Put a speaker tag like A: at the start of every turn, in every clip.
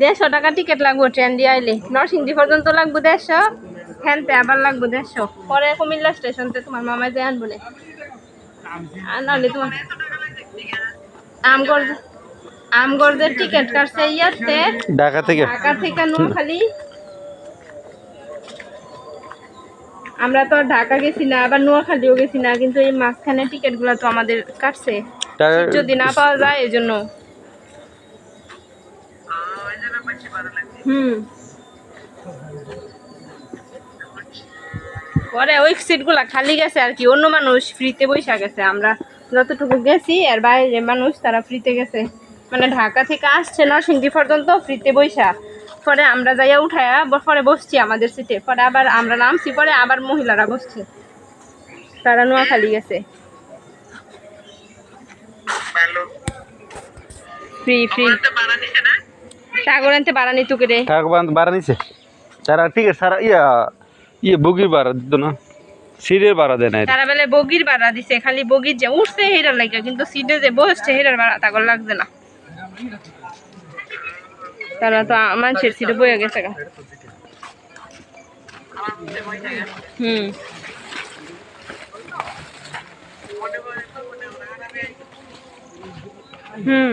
A: দেড়শো টাকা টিকিট লাগবো ট্রেন দিয়ে আইলে। নরসিংদী পর্যন্ত লাগবো দেড়শো হ্যানতে আবার লাগবো দেড়শো। পরে কুমিল্লা স্টেশনতে তোমার মামায় যে আনব না। নাহলে তোমার আমগর আমগরদের টিকিট কাটছে ইয়াতে।
B: ঢাকা থেকে।
A: ঢাকা থেকে নোয়াখালী। আমরা তো ঢাকা গেছি না আবার নোয়াখালীও গেছি না কিন্তু এই মাঝখানে টিকিটগুলো তো আমাদের কাটছে। যদি না পাওয়া যায় এই জন্য হুম। পরে ওই সিটগুলা খালি গেছে আর কি অন্য মানুষ ফ্রিতে বৈশা গেছে। আমরা যতটুকু গেছি আর বাইরে মানুষ তারা ফ্রিতে গেছে। মানে ঢাকা থেকে আসছে নরসিংদী পর্যন্ত ফ্রিতে বৈশা পরে আমরা যাইয়া উঠায়া পরে বসছি আমাদের সিটে। পরে আবার আমরা নামছি পরে আবার মহিলারা বসছে। তারা নোয়াখালী গেছে। ফ্রি ফ্রি সাগর আনতে বাড়ানি তুকে রে।
B: ভাড়া নিছে? তারা টিকিট সারা ইয়া ইয়ে বগির ভাড়া দিত না। সিটের ভাড়া দেয় না
A: তারা বেলে বগির ভাড়া দিছে খালি বগির যে উঠছে হেরার লাগে কিন্তু সিটে যে বসছে হেরার ভাড়া তাগর লাগছে না। তারা তো মানুষের সিটে বয়ে গেছে গা। হুম। হুম।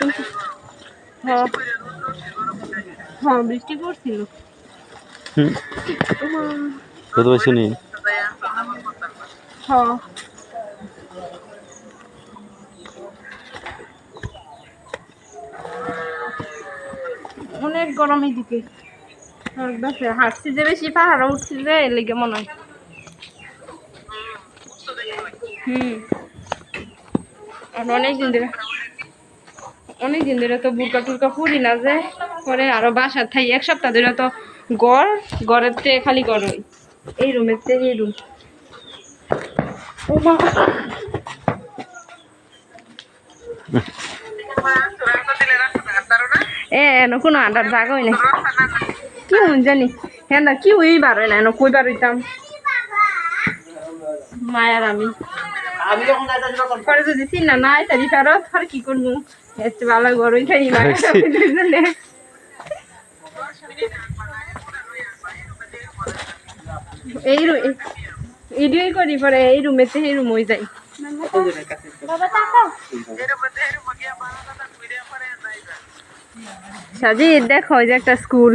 A: হ হ বৃষ্টি পড়ছিল।
B: কত বছর নেই
A: হ অনেক গরম এদিকে। হাঁটছি যে বেশি পাহাড়ে উঠছি যে এর লেগে মনে হয়। হুম। অনেক দিন ধরে অনেক দিন ধরে তো বুরকা টুরকা ফুরি না যে, পরে আরও বাসার থাই, এক সপ্তাহ ধরে তো গড় গড়ের তে খালি গড় এই রুমের তে এই রুম এ জাগা হয় না কি জানি? কি হই না মায়ার আমি। পরে যদি ফেরত আর কি করব? এতে ভালো গরমই খাই মায়ের এই করি পরে এই রুমেতে এই রুম হয়ে যাই। সাজি দেখো ওই যে একটা স্কুল